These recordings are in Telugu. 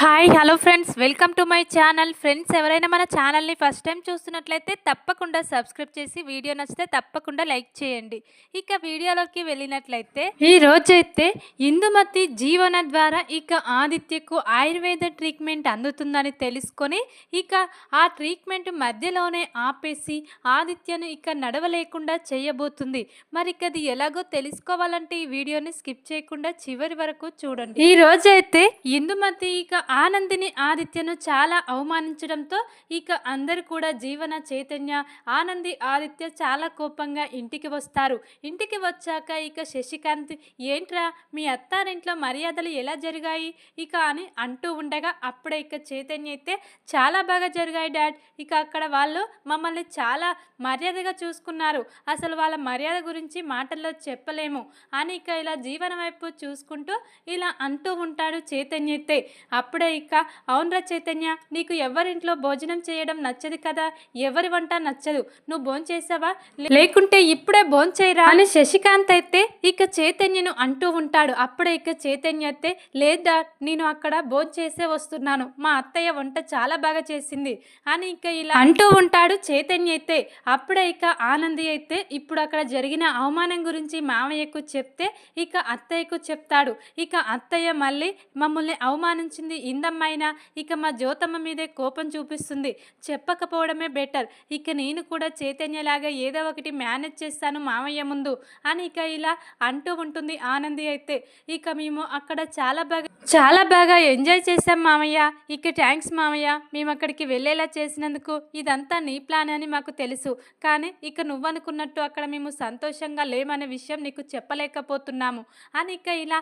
Hi hello friends welcome to my channel friends ఎవరైనా మన ఛానల్ని ఫస్ట్ టైం చూస్తున్నట్లయితే తప్పకుండా సబ్స్క్రైబ్ చేసి వీడియో నచ్చితే తప్పకుండా లైక్ చేయండి. ఇక వీడియోలోకి వెళ్ళినట్లయితే ఈ రోజైతే ఇందుమతి జీవన ద్వారా ఇక ఆదిత్యకు ఆయుర్వేద ట్రీట్మెంట్ అందుతుందని తెలుసుకొని ఇక ఆ ట్రీట్మెంట్ మధ్యలోనే ఆపేసి ఆదిత్యను ఇక నడవలేకుండా చేయబోతుంది. మరి ఇక అది ఎలాగో తెలుసుకోవాలంటే ఈ వీడియోని స్కిప్ చేయకుండా చివరి వరకు చూడండి. ఈ రోజైతే ఇందుమతి ఇక ఆనందిని ఆదిత్యను చాలా అవమానించడంతో ఇక అందరు కూడా జీవన చైతన్య ఆనంది ఆదిత్య చాలా కోపంగా ఇంటికి వస్తారు. ఇంటికి వచ్చాక ఇక శశికాంత్ ఏంట్రా మీ అత్తారింట్లో మర్యాదలు ఎలా జరిగాయి? ఇక అని అంటూ ఉండగా అప్పుడే ఇక చైతన్య అయితే చాలా బాగా జరిగాయి డాడ్. ఇక అక్కడ వాళ్ళు మమ్మల్ని చాలా మర్యాదగా చూసుకున్నారు. అసలు వాళ్ళ మర్యాద గురించి మాటల్లో చెప్పలేము అని ఇక ఇలా జీవనం వైపు చూసుకుంటూ ఇలా అంటూ ఉంటాడు చైతన్య అయితే. అప్పుడు అప్పుడే ఇక అవునరా చైతన్య నీకు ఎవరింట్లో భోజనం చేయడం నచ్చదు కదా? ఎవరి వంట నచ్చదు? నువ్వు భోంచేసావా లేకుంటే ఇప్పుడే భోంచేయరా అని శశికాంత్ అయితే ఇక చైతన్యను అంటూ ఉంటాడు. అప్పుడే ఇక చైతన్య అయితే లేదా నేను అక్కడ భోంచేసే వస్తున్నాను. మా అత్తయ్య వంట చాలా బాగా చేసింది అని ఇక ఇలా అంటూ ఉంటాడు చైతన్య అయితే. అప్పుడే ఇక ఆనంది అయితే ఇప్పుడు అక్కడ జరిగిన అవమానం గురించి మామయ్యకు చెప్తే ఇక అత్తయ్యకు చెప్తాడు. ఇక అత్తయ్య మళ్ళీ మమ్మల్ని అవమానించింది ఇందమ్మైనా ఇక మా జ్యోతమ్మ మీదే కోపం చూపిస్తుంది. చెప్పకపోవడమే బెటర్. ఇక నేను కూడా చైతన్యలాగా ఏదో ఒకటి మేనేజ్ చేస్తాను మామయ్య ముందు అని ఇక ఇలా అంటూ ఉంటుంది ఆనంది అయితే. ఇక మేము అక్కడ చాలా బాగా చాలా బాగా ఎంజాయ్ చేశాం మామయ్య. ఇక థ్యాంక్స్ మామయ్య. మేము అక్కడికి వెళ్ళేలా చేసినందుకు ఇదంతా నీ ప్లాన్ అని మాకు తెలుసు. కానీ ఇక నువ్వనుకున్నట్టు అక్కడ మేము సంతోషంగా లేమనే విషయం నీకు చెప్పలేకపోతున్నాము. అని ఇక ఇలా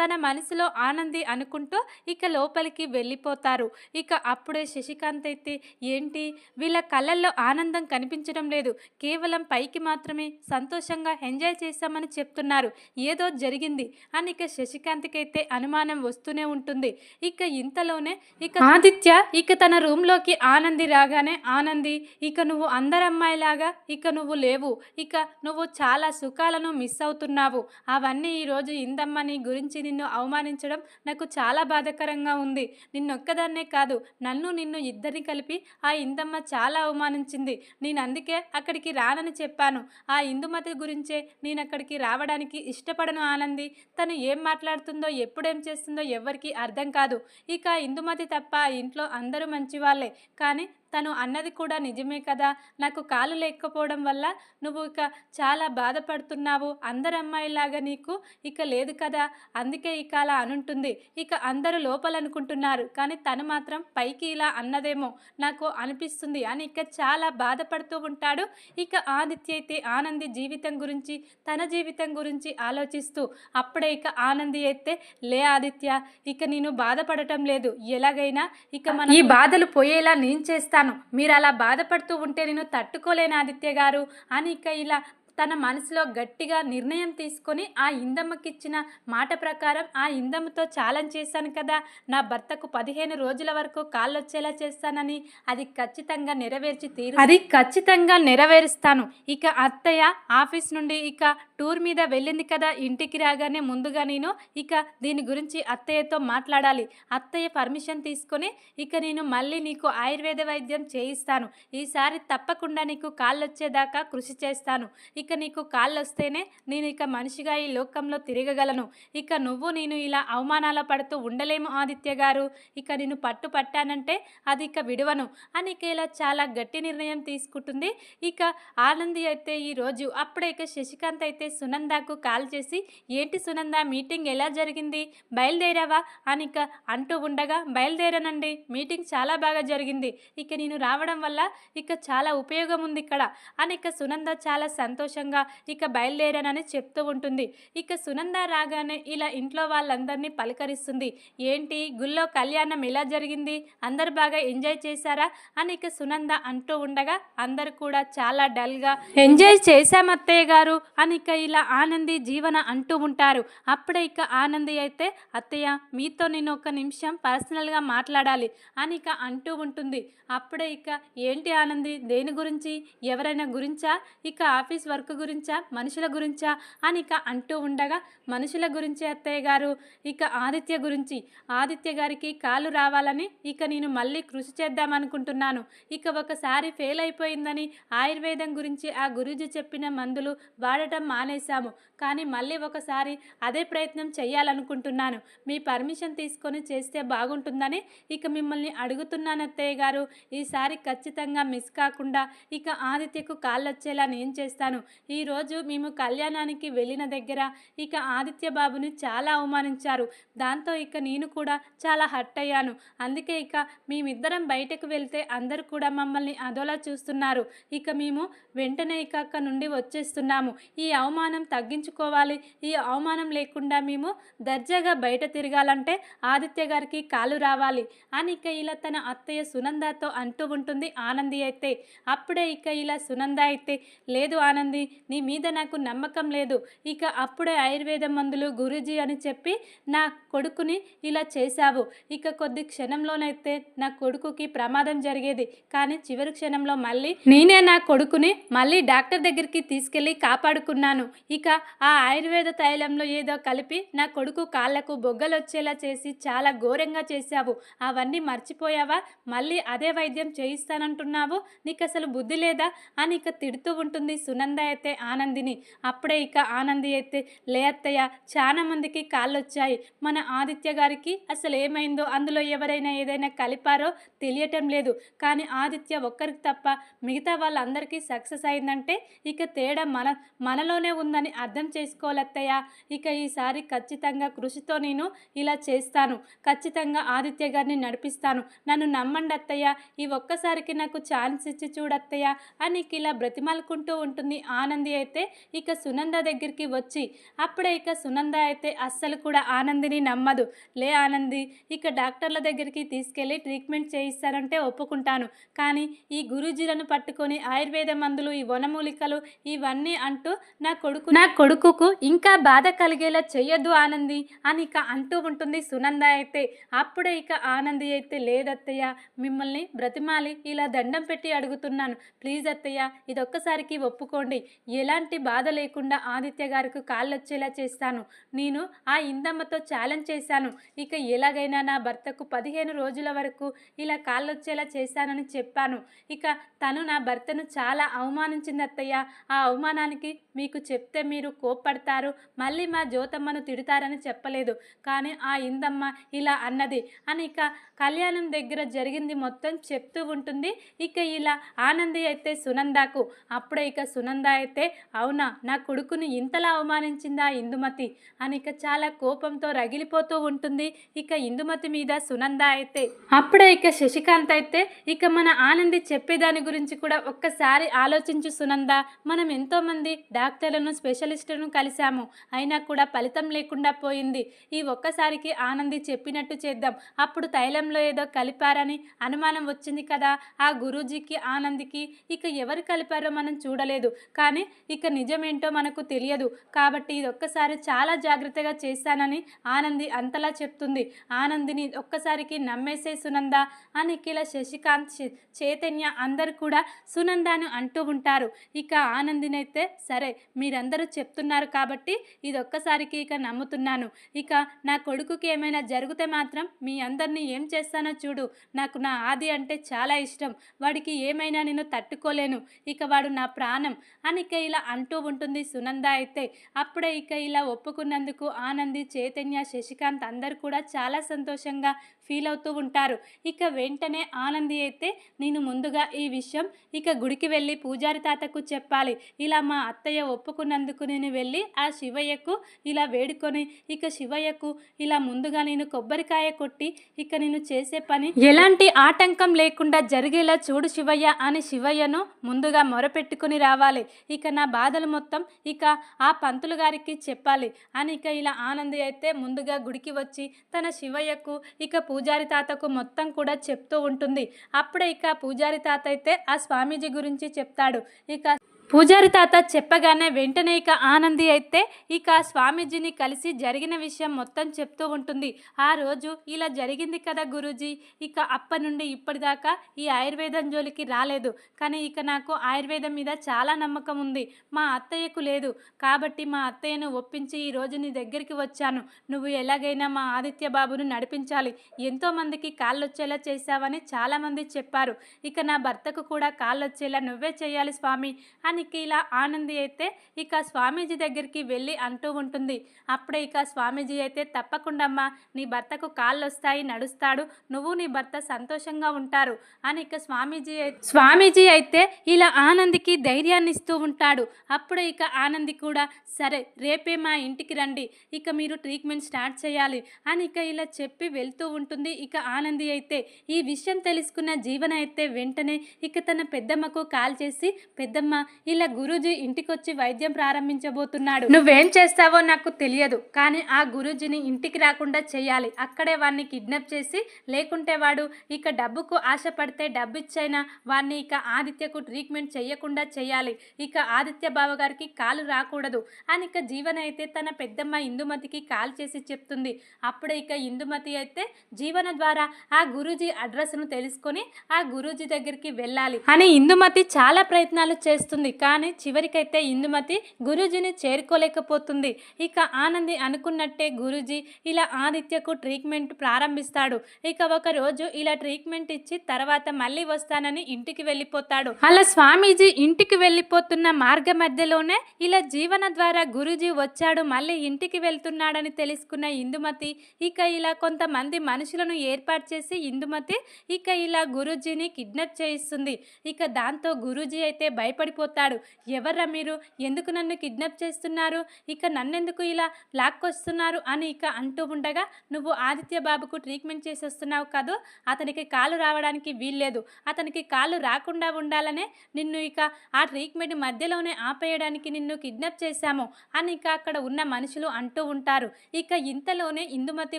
తన మనసులో ఆనంది అనుకుంటూ ఇక లోపలికి వెళ్ళిపోతారు. ఇక అప్పుడే శశికాంత్ అయితే ఏంటి? వీళ్ళ కళ్ళల్లో ఆనందం కనిపించడం లేదు. కేవలం పైకి మాత్రమే సంతోషంగా ఎంజాయ్ చేశామని చెప్తున్నారు. ఏదో జరిగింది అని ఇక శశికాంత్కైతే అనుమానం వస్తూనే ఉంటుంది. ఇక ఇంతలోనే ఇక ఆదిత్య ఇక తన రూమ్లోకి ఆనంది రాగానే ఆనంది ఇక నువ్వు అందరమ్మాయిలాగా ఇక నువ్వు లేవు. ఇక నువ్వు చాలా సుఖాలను మిస్ అవుతున్నావు. అవన్నీ ఈరోజు ఇందమ్మని గురించి నిన్ను అవమానించడం నాకు చాలా బాధాకరంగా ఉంది ఉంది. నిన్నొక్కదాన్నే కాదు నన్ను నిన్ను ఇద్దరిని కలిపి ఆ ఇందమ్మ చాలా అవమానించింది. నేను అందుకే అక్కడికి రానని చెప్పాను. ఆ ఇందుమతి గురించే నేను అక్కడికి రావడానికి ఇష్టపడను ఆనంది. తను ఏం మాట్లాడుతుందో ఎప్పుడేం చేస్తుందో ఎవ్వరికీ అర్థం కాదు. ఇక ఇందుమతి తప్ప ఇంట్లో అందరూ మంచివాళ్ళే. కానీ తను అన్నది కూడా నిజమే కదా. నాకు కాలు లేకపోవడం వల్ల నువ్వు ఇక చాలా బాధపడుతున్నావు. అందరు అమ్మాయిలాగా నీకు ఇక లేదు కదా. అందుకే ఇక అలా అనుంటుంది. ఇక అందరూ లోపల అనుకుంటున్నారు కానీ తను మాత్రం పైకి ఇలా అన్నదేమో నాకు అనిపిస్తుంది అని ఇక చాలా బాధపడుతూ ఉంటాడు. ఇక ఆదిత్య అయితే ఆనంది జీవితం గురించి తన జీవితం గురించి ఆలోచిస్తూ అప్పుడే ఇక ఆనంది అయితే లే ఆదిత్య ఇక నేను బాధపడటం లేదు. ఎలాగైనా ఇక మన ఈ బాధలు పోయేలా నేను చేస్తాను మీరు అలా బాధపడుతూ ఉంటే నేను తట్టుకోలేను ఆదిత్య గారు. అని ఇక ఇలా తన మనసులో గట్టిగా నిర్ణయం తీసుకొని ఆ ఇందమ్మకిచ్చిన మాట ప్రకారం ఆ ఇందమ్మతో ఛాలెంజ్ చేశాను కదా. నా భర్తకు పదిహేను రోజుల వరకు కాళ్ళు వచ్చేలా చేస్తానని అది ఖచ్చితంగా నెరవేర్చి తీరు అది ఖచ్చితంగా నెరవేరుస్తాను. ఇక అత్తయ్య ఆఫీస్ నుండి ఇక టూర్ మీద వెళ్ళింది కదా. ఇంటికి రాగానే ముందుగా నేను ఇక దీని గురించి అత్తయ్యతో మాట్లాడాలి. అత్తయ్య పర్మిషన్ తీసుకొని ఇక నేను మళ్ళీ నీకు ఆయుర్వేద వైద్యం చేయిస్తాను. ఈసారి తప్పకుండా నీకు కాళ్ళు వచ్చేదాకా కృషి చేస్తాను. ఇక నీకు కాళ్ళు వస్తేనే నేను ఇక మనిషిగా ఈ లోకంలో తిరగగలను. ఇక నువ్వు నేను ఇలా అవమానాల పడుతూ ఉండలేము ఆదిత్య గారు. ఇక నేను పట్టు పట్టానంటే అది ఇక విడవను. అని ఇక ఇలా చాలా గట్టి నిర్ణయం తీసుకుంటుంది. ఇక ఆనంది అయితే ఈరోజు అప్పుడే ఇక శశికాంత్ అయితే సునందాకు కాల్ చేసి ఏంటి సునంద మీటింగ్ ఎలా జరిగింది? బయలుదేరావా? అని ఇక అంటూ ఉండగా బయలుదేరానండి. మీటింగ్ చాలా బాగా జరిగింది. ఇక నేను రావడం వల్ల ఇక చాలా ఉపయోగం ఉంది ఇక్కడ. అని ఇక సునంద చాలా సంతోషం సంతోషంగా ఇక బయలుదేరానని చెప్తూ ఉంటుంది. ఇక సునంద రాగానే ఇలా ఇంట్లో వాళ్ళందరినీ పలకరిస్తుంది. ఏంటి? గుళ్ళో కళ్యాణం ఎలా జరిగింది? అందరు బాగా ఎంజాయ్ చేశారా? అని ఇక సునంద అంటూ ఉండగా అందరు కూడా చాలా డల్గా ఎంజాయ్ చేశాం అత్తయ్య గారు అని ఇక ఇలా ఆనంది జీవన అంటూ ఉంటారు. అప్పుడే ఇక ఆనంది అయితే అత్తయ్య మీతో నేను ఒక నిమిషం పర్సనల్గా మాట్లాడాలి అని ఇక అంటూ ఉంటుంది. అప్పుడే ఇక ఏంటి ఆనంది? దేని గురించి? ఎవరైనా గురించా? ఇక ఆఫీస్ వర్క్ వర్క్ గురించా? మనుషుల గురించా? అని ఇక అంటూ ఉండగా మనుషుల గురించి అత్తయ్య గారు? ఇక ఆదిత్య గురించి. ఆదిత్య గారికి కాలు రావాలని ఇక నేను మళ్ళీ కృషి చేద్దామనుకుంటున్నాను. ఇక ఒకసారి ఫెయిల్ అయిపోయిందని ఆయుర్వేదం గురించి ఆ గురూజీ చెప్పిన మందులు వాడటం మానేశాము. కానీ మళ్ళీ ఒకసారి అదే ప్రయత్నం చేయాలనుకుంటున్నాను మీ పర్మిషన్ తీసుకొని చేస్తే బాగుంటుందని ఇక మిమ్మల్ని అడుగుతున్నాను అత్తయ్య గారు. ఈసారి ఖచ్చితంగా మిస్ కాకుండా ఇక ఆదిత్యకు కాళ్ళొచ్చేలా నేను చేస్తాను. ఈరోజు మేము కళ్యాణానికి వెళ్ళిన దగ్గర ఇక ఆదిత్య బాబుని చాలా అవమానించారు. దాంతో ఇక నేను కూడా చాలా హర్ట్ అయ్యాను. అందుకే ఇక మేమిద్దరం బయటకు వెళ్తే అందరూ కూడా మమ్మల్ని అదోలా చూస్తున్నారు. ఇక మేము వెంటనే ఇక అక్క నుండి వచ్చేస్తున్నాము. ఈ అవమానం తగ్గించుకోవాలి. ఈ అవమానం లేకుండా మేము దర్జాగా బయట తిరగాలంటే ఆదిత్య గారికి కాలు రావాలి అని ఇక ఇలా తన అత్తయ్య సునందతో అంటూ ఉంటుంది ఆనంది అయితే. అప్పుడే ఇక ఇలా సునంద అయితే లేదు ఆనంది నీ మీద నాకు నమ్మకం లేదు. ఇక అప్పుడే ఆయుర్వేద మందులు గురూజీ అని చెప్పి నా కొడుకుని ఇలా చేశావు. ఇక కొద్ది క్షణంలోనైతే నా కొడుకుకి ప్రమాదం జరిగేది. కానీ చివరి క్షణంలో మళ్ళీ నేనే నా కొడుకుని మళ్ళీ డాక్టర్ దగ్గరికి తీసుకెళ్ళి కాపాడుకున్నాను. ఇక ఆ ఆయుర్వేద తైలంలో ఏదో కలిపి నా కొడుకు కాళ్ళకు బొగ్గలు వచ్చేలా చేసి చాలా ఘోరంగా చేశావు. అవన్నీ మర్చిపోయావా? మళ్ళీ అదే వైద్యం చేయిస్తానంటున్నావు? నీకు అసలు బుద్ధి లేదా? అని ఇక తిడుతూ ఉంటుంది సునంద అయితే ఆనందిని. అప్పుడే ఇక ఆనంది అయితే లే అత్తయ్య చాలా మందికి కాళ్ళు వచ్చాయి మన ఆదిత్య గారికి అసలు ఏమైందో అందులో ఎవరైనా ఏదైనా కలిపారో తెలియటం లేదు. కానీ ఆదిత్య ఒక్కరికి తప్ప మిగతా వాళ్ళందరికీ సక్సెస్ అయిందంటే ఇక తేడా మన మనలోనే ఉందని అర్థం చేసుకోవాలత్తయ్య ఇక ఈసారి ఖచ్చితంగా కృషితో నేను ఇలా చేస్తాను. ఖచ్చితంగా ఆదిత్య గారిని నడిపిస్తాను. నన్ను నమ్మండి అత్తయ్య. ఈ ఒక్కసారికి నాకు ఛాన్స్ ఇచ్చి చూడత్తయ్య అని ఇక ఇలా బ్రతిమాలుకుంటూ ఉంటుంది ఆనంది అయితే ఇక సునంద దగ్గరికి వచ్చి అప్పుడే ఇక సునంద అయితే అస్సలు కూడా ఆనందిని నమ్మదు. లే ఆనంది ఇక డాక్టర్ల దగ్గరికి తీసుకెళ్ళి ట్రీట్మెంట్ చేయిస్తారంటే ఒప్పుకుంటాను. కానీ ఈ గురూజీలను పట్టుకొని ఆయుర్వేద మందులు ఈ వనమూలికలు ఇవన్నీ అంటూ నా కొడుకు నా కొడుకుకు ఇంకా బాధ కలిగేలా చెయ్యొద్దు ఆనంది అని ఇక అంటూ ఉంటుంది సునంద అయితే. అప్పుడే ఇక ఆనంది అయితే లేదత్తయ్య మిమ్మల్ని బ్రతిమాలి ఇలా దండం పెట్టి అడుగుతున్నాను. ప్లీజ్ అత్తయ్య ఇదొక్కసారికి ఒప్పుకోండి. ఎలాంటి బాధ లేకుండా ఆదిత్య గారికి కాళ్ళొచ్చేలా చేస్తాను. నేను ఆ ఇందమ్మతో ఛాలెంజ్ చేశాను. ఇక ఎలాగైనా నా భర్తకు పదిహేను రోజుల వరకు ఇలా కాళ్ళు వచ్చేలా చేశానని చెప్పాను. ఇక తను నా భర్తను చాలా అవమానించింది అత్తయ్య ఆ అవమానానికి మీకు చెప్తే మీరు కోప్పడతారు. మళ్ళీ మా జ్యోతమ్మను తిడతారని చెప్పలేదు. కానీ ఆ ఇందమ్మ ఇలా అన్నది. అని ఇక కళ్యాణం దగ్గర జరిగింది మొత్తం చెప్తూ ఉంటుంది. ఇక ఇలా ఆనంది అయితే సునందాకు. అప్పుడే ఇక సునంద అయితే అవునా? నా కొడుకుని ఇంతలా అవమానించిందా ఇందుమతి? అని ఇక చాలా కోపంతో రగిలిపోతూ ఉంటుంది ఇక ఇందుమతి మీద సునంద అయితే. అప్పుడే ఇక శశికాంత్ అయితే ఇక మన ఆనంది చెప్పేదాని గురించి కూడా ఒక్కసారి ఆలోచించు సునంద. మనం ఎంతోమంది డాక్టర్లను స్పెషలిస్టులను కలిశాము. అయినా కూడా ఫలితం లేకుండా పోయింది. ఈ ఒక్కసారికి ఆనంది చెప్పినట్టు చేద్దాం. అప్పుడు తైలంలో ఏదో కలిపారని అనుమానం వచ్చింది కదా. ఆ గురూజీకి ఆనందికి ఇక ఎవరు కలిపారో మనం చూడలేదు. కానీ ఇక నిజమేంటో మనకు తెలియదు. కాబట్టి ఇది ఒక్కసారి చాలా జాగ్రత్తగా చేశానని ఆనంది అంతలా చెప్తుంది. ఆనందిని ఒక్కసారికి నమ్మేసే సునంద అని ఇలా శశికాంత్ చైతన్య అందరు కూడా సునందాను అంటూ ఉంటారు. ఇక ఆనందినైతే సరే మీరందరూ చెప్తున్నారు కాబట్టి ఇది ఒక్కసారికి ఇక నమ్ముతున్నాను. ఇక నా కొడుకుకి ఏమైనా జరిగితే మాత్రం మీ అందరినీ ఏం చేస్తానో చూడు. నాకు నా ఆది అంటే చాలా ఇష్టం. వాడికి ఏమైనా నేను తట్టుకోలేను. ఇక వాడు నా ప్రాణం. అని ఇక ఇలా అంటూ ఉంటుంది సునంద అయితే. అప్పుడే ఇక ఇలా ఒప్పుకున్నందుకు ఆనంది చైతన్య శశికాంత్ అందరు కూడా చాలా సంతోషంగా ఫీల్ అవుతూ ఉంటారు. ఇక వెంటనే ఆనంది అయితే నేను ముందుగా ఈ విషయం ఇక గుడికి వెళ్ళి పూజారి తాతకు చెప్పాలి. ఇలా మా అత్తయ్య ఒప్పుకున్నందుకు నేను వెళ్ళి ఆ శివయ్యకు ఇలా వేడుకొని ఇక శివయ్యకు ఇలా ముందుగా నేను కొబ్బరికాయ కొట్టి ఇక నేను చేసే పని ఎలాంటి ఆటంకం లేకుండా జరిగేలా చూడు శివయ్య అని శివయ్యను ముందుగా మొరపెట్టుకుని రావాలి. ఇక నా బాధలు మొత్తం ఇక ఆ పంతులు గారికి చెప్పాలి. అని ఇక ఇలా ఆనంది అయితే ముందుగా గుడికి వచ్చి తన శివయ్యకు ఇక పూజారి తాతకు మొత్తం కూడా చెప్తూ ఉంటుంది. అప్పుడే ఇక పూజారి తాత అయితే ఆ స్వామీజీ గురించి చెప్తాడు. ఇక పూజారి తాత చెప్పగానే వెంటనే ఇక ఆనంది అయితే ఇక స్వామీజీని కలిసి జరిగిన విషయం మొత్తం చెప్తూ ఉంటుంది. ఆ రోజు ఇలా జరిగింది కదా గురూజీ? ఇక అప్పటి నుండి ఇప్పటిదాకా ఈ ఆయుర్వేదం జోలికి రాలేదు. కానీ ఇక నాకు ఆయుర్వేదం మీద చాలా నమ్మకం ఉంది. మా అత్తయ్యకు లేదు. కాబట్టి మా అత్తయ్యను ఒప్పించి ఈ రోజు నీ దగ్గరికి వచ్చాను. నువ్వు ఎలాగైనా మా ఆదిత్య బాబును నడిపించాలి. ఎంతోమందికి కాళ్ళు వచ్చేలా చేశావని చాలామంది చెప్పారు. ఇక నా భర్తకు కూడా కాళ్ళు వచ్చేలా నువ్వే చేయాలి స్వామి అని ఇక ఇలా ఆనంది అయితే ఇక స్వామీజీ దగ్గరికి వెళ్ళి అంటూ ఉంటుంది. అప్పుడే ఇక స్వామీజీ అయితే తప్పకుండా అమ్మా నీ భర్తకు కాళ్ళు వస్తాయి నడుస్తాడు. నువ్వు నీ భర్త సంతోషంగా ఉంటారు అని ఇక స్వామీజీ స్వామీజీ అయితే ఇలా ఆనందికి ధైర్యాన్ని ఇస్తూ ఉంటాడు. అప్పుడే ఇక ఆనంది కూడా సరే రేపే మా ఇంటికి రండి ఇక మీరు ట్రీట్మెంట్ స్టార్ట్ చేయాలి అని ఇక ఇలా చెప్పి వెళ్తూ ఉంటుంది. ఇక ఆనంది అయితే ఈ విషయం తెలుసుకున్న జీవన అయితే వెంటనే ఇక తన పెద్దమ్మకు కాల్ చేసి పెద్దమ్మ ఇలా గురూజీ ఇంటికొచ్చి వైద్యం ప్రారంభించబోతున్నాడు. నువ్వేం చేస్తావో నాకు తెలియదు కానీ ఆ గురూజీని ఇంటికి రాకుండా చేయాలి. అక్కడే వాడిని కిడ్నాప్ చేసి లేకుంటే వాడు ఇక డబ్బుకు ఆశపడితే డబ్బు ఇచ్చైనా వాడిని ఇక ఆదిత్యకు ట్రీట్మెంట్ చేయకుండా చేయాలి. ఇక ఆదిత్య బావ గారికి కాలు రాకూడదు. అని ఇక జీవన అయితే తన పెద్దమ్మ ఇందుమతికి కాల్ చేసి చెప్తుంది. అప్పుడే ఇక ఇందుమతి అయితే జీవన ద్వారా ఆ గురూజీ అడ్రస్ను తెలుసుకొని ఆ గురూజీ దగ్గరికి వెళ్ళాలి. అని ఇందుమతి చాలా ప్రయత్నాలు చేస్తుంది. కానీ చివరికైతే ఇందుమతి గురూజీని చేరుకోలేకపోతుంది. ఇక ఆనంది అనుకున్నట్టే గురూజీ ఇలా ఆదిత్యకు ట్రీట్మెంట్ ప్రారంభిస్తాడు. ఇక ఒక రోజు ఇలా ట్రీట్మెంట్ ఇచ్చి తర్వాత మళ్ళీ వస్తానని ఇంటికి వెళ్ళిపోతాడు. అలా స్వామీజీ ఇంటికి వెళ్ళిపోతున్న మార్గ మధ్యలోనే ఇలా జీవన ద్వారా గురూజీ వచ్చాడు. మళ్ళీ ఇంటికి వెళ్తున్నాడని తెలుసుకున్న ఇందుమతి ఇక ఇలా కొంతమంది మనుషులను ఏర్పాటు చేసి ఇందుమతి ఇక ఇలా గురూజీని కిడ్నాప్ చేయిస్తుంది. ఇక దాంతో గురూజీ అయితే భయపడిపోతాడు. ఎవర్రా మీరు? ఎందుకు నన్ను కిడ్నాప్ చేస్తున్నారు? ఇక నన్నెందుకు ఇలా లాక్కొస్తున్నారు? అని ఇక అంటూ ఉండగా నువ్వు ఆదిత్య బాబుకు ట్రీట్మెంట్ చేసేస్తున్నావు కాదు? అతనికి కాలు రావడానికి వీల్లేదు. అతనికి కాలు రాకుండా ఉండాలనే నిన్ను ఇక ఆ ట్రీట్మెంట్ మధ్యలోనే ఆపేయడానికి నిన్ను కిడ్నాప్ చేశాము అని ఇక అక్కడ ఉన్న మనుషులు అంటూ ఉంటారు. ఇక ఇంతలోనే ఇందుమతి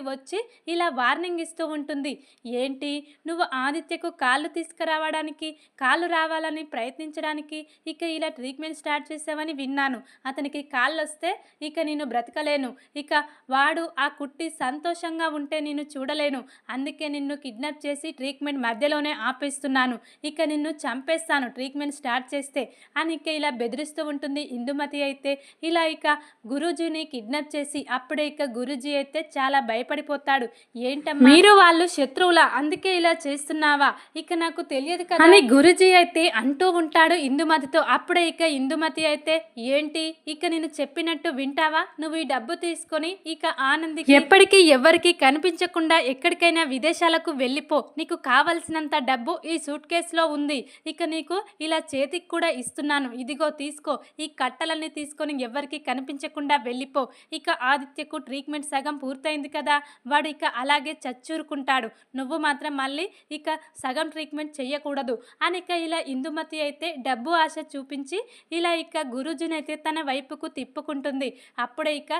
వచ్చి ఇలా వార్నింగ్ ఇస్తూ ఉంటుంది. ఏంటి? నువ్వు ఆదిత్యకు కాళ్ళు తీసుకురావడానికి కాళ్ళు రావాలని ప్రయత్నించడానికి ఇక ఇలా ట్రీట్మెంట్ స్టార్ట్ చేసావని విన్నాను. అతనికి కాళ్ళు వస్తే ఇక నేను బ్రతకలేను. ఇక వాడు ఆ కుట్టి సంతోషంగా ఉంటే నేను చూడలేను. అందుకే నిన్ను కిడ్నాప్ చేసి ట్రీట్మెంట్ మధ్యలోనే ఆపేస్తున్నాను. ఇక నిన్ను చంపేస్తాను ట్రీట్మెంట్ స్టార్ట్ చేస్తే. అని ఇక ఇలా బెదిరిస్తూ ఉంటుంది. ఇందుమతి అయితే ఇలా ఇక గురూజీని కిడ్నాప్ చేసి అప్పుడే ఇక గురూజీ అయితే చాలా భయపడిపోతాడు. ఏంటమ్మా? మీరు వాళ్ళు శత్రువులా అందుకే ఇలా చేస్తున్నావా? ఇక నాకు తెలియదు కదా. అని గురూజీ అయితే అంటూ ఉంటాడు ఇందుమతితో. అప్పుడే ఇక ఇందుమతి అయితే ఏంటి? ఇక నేను చెప్పినట్టు వింటావా? నువ్వు ఈ డబ్బు తీసుకొని ఇక ఆనంది ఎప్పటికీ ఎవరికి కనిపించకుండా ఎక్కడికైనా విదేశాలకు వెళ్ళిపో. నీకు కావలసినంత డబ్బు ఈ సూట్ కేసులో ఉంది. ఇక నీకు ఇలా చేతికి కూడా ఇస్తున్నాను. ఇదిగో తీసుకో. ఈ కట్టలన్నీ తీసుకొని ఎవరికి కనిపించకుండా వెళ్ళిపో. ఇక ఆదిత్యకు ట్రీట్మెంట్ సగం పూర్తయింది కదా. వాడు ఇక అలాగే చచ్చూరుకుంటాడు. నువ్వు మాత్రం మళ్ళీ ఇక సగం ట్రీట్మెంట్ చెయ్యకూడదు. అని ఇక ఇలా ఇందుమతి అయితే డబ్బు ఆశ చూపించి ఇలా ఇక గురూజీని అయితే తన వైపుకు తిప్పుకుంటుంది. అప్పుడే ఇక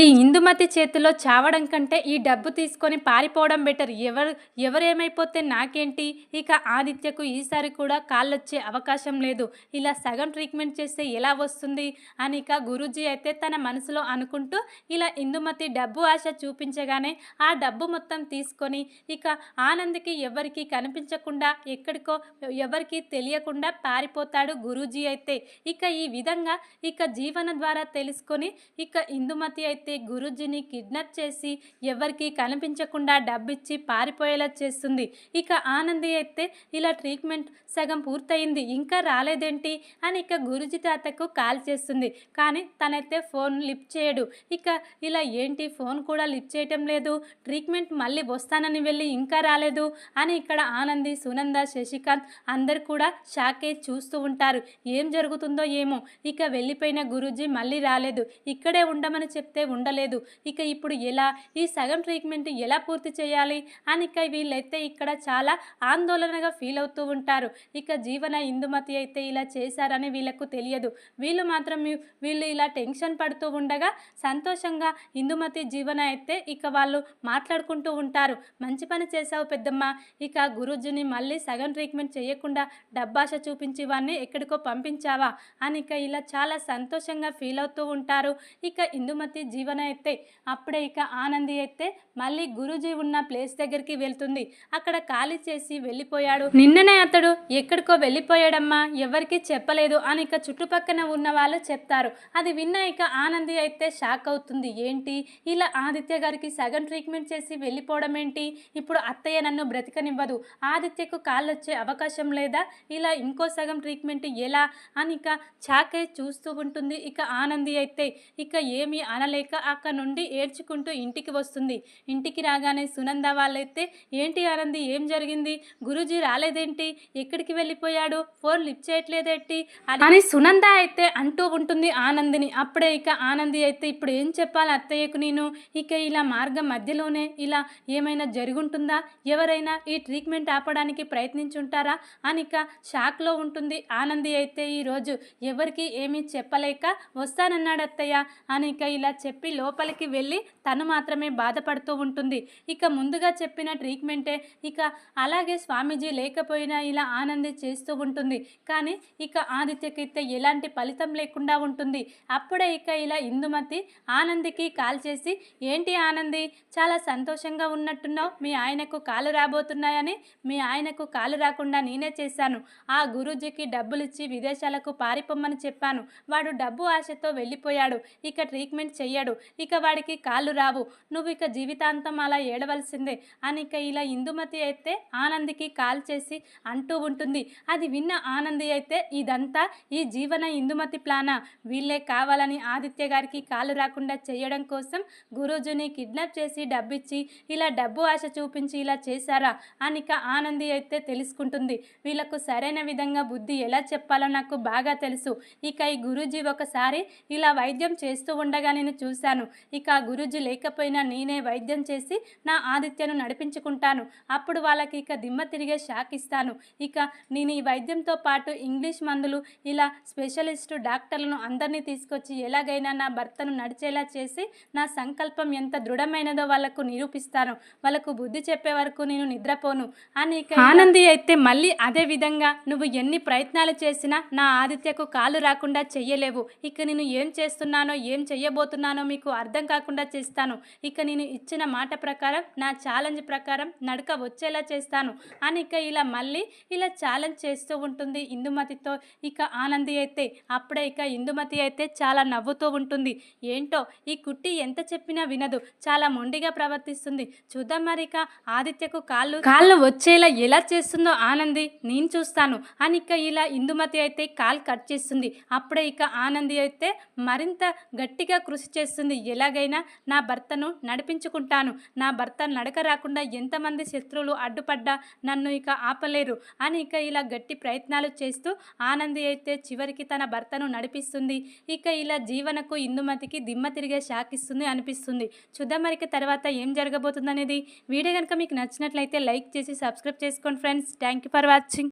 ఈ ఇందుమతి చేతిలో చావడం కంటే ఈ డబ్బు తీసుకొని పారిపోవడం బెటర్. ఎవరు ఎవరేమైపోతే నాకేంటి? ఇక ఆదిత్యకు ఈసారి కూడా కాళ్ళొచ్చే అవకాశం లేదు. ఇలా సగం ట్రీట్మెంట్ చేస్తే ఎలా వస్తుంది? అని ఇక గురూజీ అయితే తన మనసులో అనుకుంటూ ఇలా ఇందుమతి డబ్బు ఆశ చూపించగానే ఆ డబ్బు మొత్తం తీసుకొని ఇక ఆనంద్కి ఎవరికి కనిపించకుండా ఎక్కడికో ఎవరికి తెలియకుండా పారిపోతాడు గురూజీ అయితే ఇక ఈ విధంగా ఇక జీవన ద్వారా తెలుసుకొని ఇక ఇందుమతి అయితే గురుజీని కిడ్నాప్ చేసి ఎవరికి కనిపించకుండా డబ్బిచ్చి పారిపోయేలా చేస్తుంది. ఇక ఆనంది అయితే ఇలా ట్రీట్మెంట్ సగం పూర్తయింది ఇంకా రాలేదేంటి అని ఇక గురుజీ తాతకు కాల్ చేస్తుంది. కానీ తనైతే ఫోన్ లిఫ్ట్ చేయడు. ఇక ఇలా ఏంటి ఫోన్ కూడా లిఫ్ట్ చేయటం లేదు ట్రీట్మెంట్ మళ్ళీ వస్తానని వెళ్ళి ఇంకా రాలేదు అని ఇక్కడ ఆనంది సునంద శశికాంత్ అందరు కూడా షాకే చూస్తూ ఉంటారు. ఏం జరుగుతుందో ఏమో. ఇక వెళ్ళిపోయిన గురూజీ మళ్ళీ రాలేదు. ఇక్కడే ఉండమని చెప్తే ఉండలేదు. ఇక ఇప్పుడు ఎలా? ఈ సగం ట్రీట్మెంట్ ఎలా పూర్తి చేయాలి? అని ఇక వీళ్ళైతే ఇక్కడ చాలా ఆందోళనగా ఫీల్ అవుతూ ఉంటారు. ఇక జీవన ఇందుమతి అయితే ఇలా చేశారని వీళ్ళకు తెలియదు. వీళ్ళు మాత్రం వీళ్ళు ఇలా టెన్షన్ పడుతూ ఉండగా సంతోషంగా ఇందుమతి జీవన అయితే ఇక వాళ్ళు మాట్లాడుకుంటూ ఉంటారు. మంచి పని చేశావు పెద్దమ్మ. ఇక గురుజీని మళ్ళీ సగం ట్రీట్మెంట్ చేయకుండా డబ్బాష చూపించి వాడిని ఎక్కడికో పంపించి ప్రేమించావా అని ఇక ఇలా చాలా సంతోషంగా ఫీల్ అవుతూ ఉంటారు. ఇక ఇందుమతి జీవన అయితే అప్పుడే ఇక ఆనంది అయితే మళ్ళీ గురూజీ ఉన్న ప్లేస్ దగ్గరికి వెళ్తుంది. అక్కడ ఖాళీ చేసి వెళ్ళిపోయాడు. నిన్ననే అతడు ఎక్కడికో వెళ్ళిపోయాడమ్మా ఎవరికి చెప్పలేదు అని ఇక చుట్టుపక్కన ఉన్న వాళ్ళు చెప్తారు. అది విన్న ఇక ఆనంది అయితే షాక్ అవుతుంది. ఏంటి? ఇలా ఆదిత్య గారికి సగం ట్రీట్మెంట్ చేసి వెళ్ళిపోవడం ఏంటి? ఇప్పుడు అత్తయ్య నన్ను బ్రతికనివ్వదు. ఆదిత్యకు కాళ్ళు వచ్చే అవకాశం లేదా? ఇలా ఇంకో సగం ట్రీట్మెంట్ ఎలా? అని ఇక చాకే చూస్తూ ఉంటుంది. ఇక ఆనంది అయితే ఇక ఏమీ అనలేక అక్కడ నుండి ఏడ్చుకుంటూ ఇంటికి వస్తుంది. ఇంటికి రాగానే సునంద వాళ్ళైతే ఏంటి ఆనంది ఏం జరిగింది? గురూజీ రాలేదేంటి? ఎక్కడికి వెళ్ళిపోయాడు? ఫోన్ లిఫ్ట్ చేయట్లేదేంటి? అని అని సునంద అయితే అంటూ ఉంటుంది ఆనందిని. అప్పుడే ఇక ఆనంది అయితే ఇప్పుడు ఏం చెప్పాలి అత్తయ్యకు నేను? ఇక ఇలా మార్గం మధ్యలోనే ఇలా ఏమైనా జరుగుంటుందా? ఎవరైనా ఈ ట్రీట్మెంట్ ఆపడానికి ప్రయత్నించుంటారా? అని ఇక షాక్లో ఉంటుంది. ఆనంది అయితే ఈరోజు ఎవరికి ఏమీ చెప్పలేక వస్తానన్నాడు అత్తయ్య అని ఇక ఇలా చెప్పి లోపలికి వెళ్ళి తను మాత్రమే బాధపడుతూ ఉంటుంది. ఇక ముందుగా చెప్పిన ట్రీట్మెంటే ఇక అలాగే స్వామీజీ లేకపోయినా ఇలా ఆనంది చేస్తూ ఉంటుంది. కానీ ఇక ఆదిత్యకైతే ఎలాంటి ఫలితం లేకుండా ఉంటుంది. అప్పుడే ఇక ఇలా ఇందుమతి ఆనందికి కాల్ చేసి ఏంటి ఆనంది చాలా సంతోషంగా ఉన్నట్టున్నావు. మీ ఆయనకు కాలు రాబోతున్నాయని మీ ఆయనకు కాలు రాకుండా నేనే చేశాను. ఆ గురూజీకి డబ్బులు ఇచ్చి విదేశాలకు పారిపోమ్మని చెప్పాను. వాడు డబ్బు ఆశతో వెళ్ళిపోయాడు. ఇక ట్రీట్మెంట్ చెయ్యడు. ఇక వాడికి కాళ్ళు రావు. నువ్వు ఇక జీవితాంతం అలా ఏడవలసిందే. అని ఇక ఇలా ఇందుమతి అయితే ఆనందికి కాల్ చేసి అంటూ ఉంటుంది. అది విన్న ఆనంది అయితే ఇదంతా ఈ జీవన ఇందుమతి ప్లానా? వీళ్ళే కావాలని ఆదిత్య గారికి కాలు రాకుండా చేయడం కోసం గురూజుని కిడ్నాప్ చేసి డబ్బిచ్చి ఇలా డబ్బు ఆశ చూపించి ఇలా చేశారా? అనిక ఆనంది అయితే తెలుసుకుంటుంది. వీళ్ళకు సరైన విధంగా బుద్ధి ఎలా చెప్పాలో నాకు నాకు బాగా తెలుసు. ఇక ఈ గురూజీ ఒకసారి ఇలా వైద్యం చేస్తూ ఉండగా నేను చూశాను. ఇక గురూజీ లేకపోయినా నేనే వైద్యం చేసి నా ఆదిత్యను నడిపించుకుంటాను. అప్పుడు వాళ్ళకి ఇక దిమ్మ తిరిగే షాక్ ఇస్తాను. ఇక నేను ఈ వైద్యంతో పాటు ఇంగ్లీష్ మందులు ఇలా స్పెషలిస్టు డాక్టర్లను అందరినీ తీసుకొచ్చి ఎలాగైనా నా భర్తను నడిచేలా చేసి నా సంకల్పం ఎంత దృఢమైనదో వాళ్ళకు నిరూపిస్తాను. వాళ్ళకు బుద్ధి చెప్పే వరకు నేను నిద్రపోను. అని ఇక ఆనంది అయితే మళ్ళీ అదే విధంగా నువ్వు ఎన్ని ప్రయత్నాలు చేసినా నా ఆదిత్యకు కాలు రాకుండా చెయ్యలేవు. ఇక నేను ఏం చేస్తున్నానో ఏం చెయ్యబోతున్నానో మీకు అర్థం కాకుండా చేస్తాను. ఇక నేను ఇచ్చిన మాట ప్రకారం నా ఛాలెంజ్ ప్రకారం నడక వచ్చేలా చేస్తాను. అని ఇక ఇలా మళ్ళీ ఇలా ఛాలెంజ్ చేస్తూ ఉంటుంది ఇందుమతితో. ఇక ఆనంది అయితే అప్పుడే ఇక ఇందుమతి అయితే చాలా నవ్వుతూ ఉంటుంది. ఏంటో ఈ కుట్టి ఎంత చెప్పినా వినదు. చాలా మొండిగా ప్రవర్తిస్తుంది. చూద్దాం మరి ఇక ఆదిత్యకు కాళ్ళు కాళ్ళు వచ్చేలా ఎలా చేస్తుందో ఆనంది నేను చూస్తాను. అని ఇక ఇలా ఇందుమతి అయితే కాల్ కట్ చేస్తుంది. అప్పుడే ఇక ఆనంది అయితే మరింత గట్టిగా కృషి చేస్తుంది. ఎలాగైనా నా భర్తను నడిపించుకుంటాను. నా భర్త నడక రాకుండా ఎంతమంది శత్రువులు అడ్డుపడ్డా నన్ను ఇక ఆపలేరు అని ఇక ఇలా గట్టి ప్రయత్నాలు చేస్తూ ఆనంది అయితే చివరికి తన భర్తను నడిపిస్తుంది. ఇక ఇలా జీవనకు ఇందుమతికి దిమ్మ తిరిగే షాక్ ఇస్తుంది అనిపిస్తుంది. చూద్దాం తర్వాత ఏం జరగబోతుంది అనేది వీడియో కనుక మీకు నచ్చినట్లయితే లైక్ చేసి సబ్స్క్రైబ్ చేసుకోండి friends. Thank you for watching.